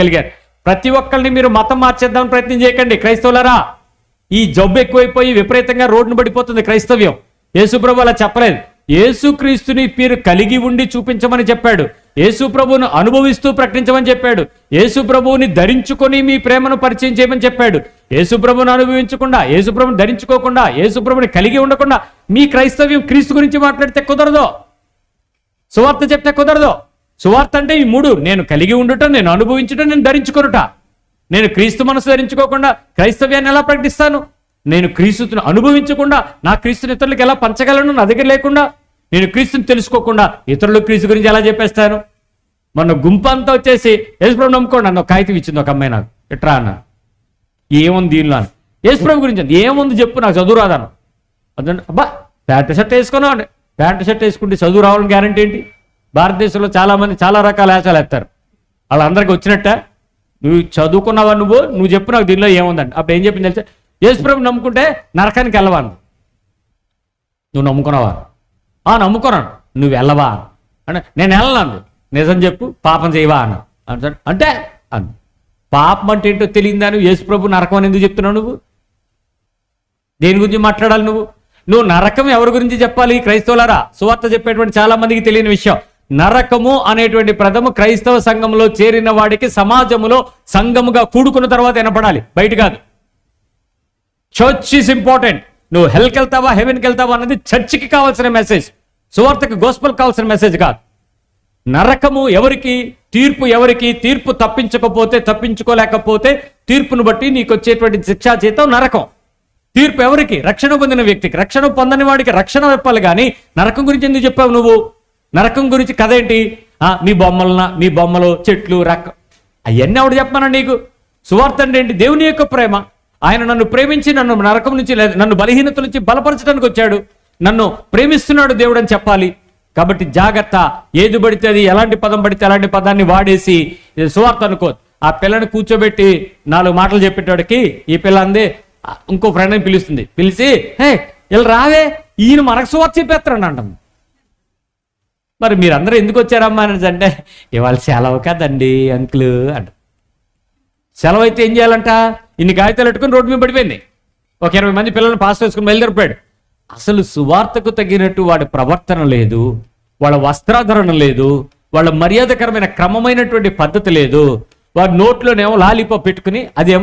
కలిగారు. ప్రతి ఒక్కరిని మీరు మతం మార్చేద్దామని ప్రయత్నం చేయకండి క్రైస్తవులరా. ఈ జబ్బు ఎక్కువైపోయి విపరీతంగా రోడ్డును పడిపోతుంది క్రైస్తవ్యం. యేసుప్రభు అలా చెప్పలేదు. యేసుక్రీస్తుని మీరు కలిగి ఉండి చూపించమని చెప్పాడు. యేసుప్రభువును అనుభవిస్తూ ప్రకటించమని చెప్పాడు. ఏసుప్రభువుని ధరించుకొని మీ ప్రేమను పరిచయం చేయమని చెప్పాడు. ఏసుప్రభును అనుభవించకుండా ఏసుప్రభుని ధరించుకోకుండా యేసు కలిగి ఉండకుండా మీ క్రైస్తవ్యం క్రీస్తు గురించి మాట్లాడితే కుదరదు. సువార్త చెప్తే కుదరదు. సువార్త అంటే ఈ మూడు. నేను కలిగి ఉండుట నేను అనుభవించుట నేను ధరించుకొనుట. నేను క్రీస్తు మనసు ధరించుకోకుండా క్రైస్తవ్యాన్ని ఎలా ప్రకటిస్తాను? నేను క్రీస్తుని అనుభవించకుండా నా క్రీస్తుని ఇతరులకు ఎలా పంచగలను? నా దగ్గర లేకుండా నేను క్రీస్తుని తెలుసుకోకుండా ఇతరులు క్రీస్తు గురించి ఎలా చెప్పేస్తాను? మొన్న గుంపు అంతా వచ్చేసి యేసుప్రభు నమ్ముకోండి. అన్న ఒక కాగితం ఇచ్చింది ఒక అమ్మాయి నాకు. ఎట్రా అన్న? ఏముంది దీనిలో అని. యేసుప్రభు గురించి ఏముంది చెప్పు నాకు చదువు రాదాను అదంటే అబ్బా ప్యాంట్ షర్ట్ వేసుకున్నావు అండి ప్యాంట్ షర్ట్ వేసుకుంటే చదువు రావాలని గ్యారంటీ ఏంటి? భారతదేశంలో చాలామంది చాలా రకాల వేషాలు వేస్తారు. వాళ్ళందరికీ వచ్చినట్ట నువ్వు చదువుకున్నావా నువ్వు? నువ్వు చెప్పు నాకు దీనిలో ఏముందండి. అప్పుడు ఏం చెప్పింది తెలిసా? యేసుప్రభు నమ్ముకుంటే నరకానికి వెళ్ళవా నువ్వు నమ్ముకున్నావా? ఆ నమ్ముకున్నాను. నువ్వు వెళ్ళవా? అంటే నేను వెళ్ళను. నిజం చెప్పు పాపం చేయవా? అన్న అంటాడు అంటే అన్న పాపం అంటే ఏంటో తెలియదా నువ్వు? యేసుప్రభు నరకం అని ఎందుకు చెప్తున్నావు నువ్వు? దేని గురించి మాట్లాడాలి నువ్వు? నువ్వు నరకం ఎవరి గురించి చెప్పాలి? క్రైస్తవులారా? సువార్త చెప్పేటువంటి చాలా మందికి తెలియని విషయం. నరకము అనేటువంటి పదము క్రైస్తవ సంఘంలో చేరిన వాడికి సమాజములో సంఘముగా కూడుకున్న తర్వాత వినపడాలి. బయట కాదు. చర్చ్ ఈస్ ఇంపార్టెంట్ నువ్వు హెల్కి వెళ్తావా హెవెన్కి వెళ్తావా అన్నది చర్చికి కావాల్సిన మెసేజ్ సువార్తకి గోస్పల్ కావాల్సిన మెసేజ్ కాదు. నరకము ఎవరికి తీర్పు ఎవరికి తీర్పు తప్పించకపోతే తప్పించుకోలేకపోతే తీర్పును బట్టి నీకు వచ్చేటువంటి శిక్షా జీతం నరకం. తీర్పు ఎవరికి? రక్షణ పొందిన వ్యక్తికి. రక్షణ పొందని వాడికి రక్షణ చెప్పాలి కానీ నరకం గురించి ఎందుకు చెప్పావు నువ్వు? నరకం గురించి కథ ఏంటి? ఆ, మీ బొమ్మలన మీ బొమ్మలు చెట్లు రక్క అవన్నీ ఆవిడ చెప్పమన్నా నీకు? సువార్త అంటే ఏంటి? దేవుని యొక్క ప్రేమ. ఆయన నన్ను ప్రేమించి నన్ను నరకం నుంచి నన్ను బలహీనత నుంచి బలపరచడానికి వచ్చాడు. నన్ను ప్రేమిస్తున్నాడు దేవుడు అని చెప్పాలి. కాబట్టి జాగ్రత్త. ఏది పడితే అది ఎలాంటి పదం పడితే అలాంటి పదాన్ని వాడేసి సువార్త అనుకో. ఆ పిల్లని కూర్చోబెట్టి నాలుగు మాటలు చెప్పేటోడికి ఈ పిల్ల అంది ఇంకో ఫ్రెండ్ని పిలుస్తుంది. పిలిచి హే ఇలా రావే ఈయన మనకు సువార్త చెప్పేస్తాడు అంటాం. మరి మీరందరూ ఎందుకు వచ్చారమ్మా అని అంటే ఇవాళ సెలవు కదండి అంకుల్ అంట. సెలవు అయితే ఏం చేయాలంట? ఇన్ని కాగితాలు పెట్టుకుని రోడ్డు మీద పడిపోయింది. ఒక ఇరవై మంది పిల్లల్ని పాస్ చేసుకుని బయలుదేరిపోయాడు. అసలు సువార్తకు తగినట్టు వాడి ప్రవర్తన లేదు వాళ్ళ వస్త్రాధరణ లేదు వాళ్ళ మర్యాదకరమైన క్రమమైనటువంటి పద్ధతి లేదు వాడి నోట్లోనేమో లాలీపాప్ పెట్టుకుని అది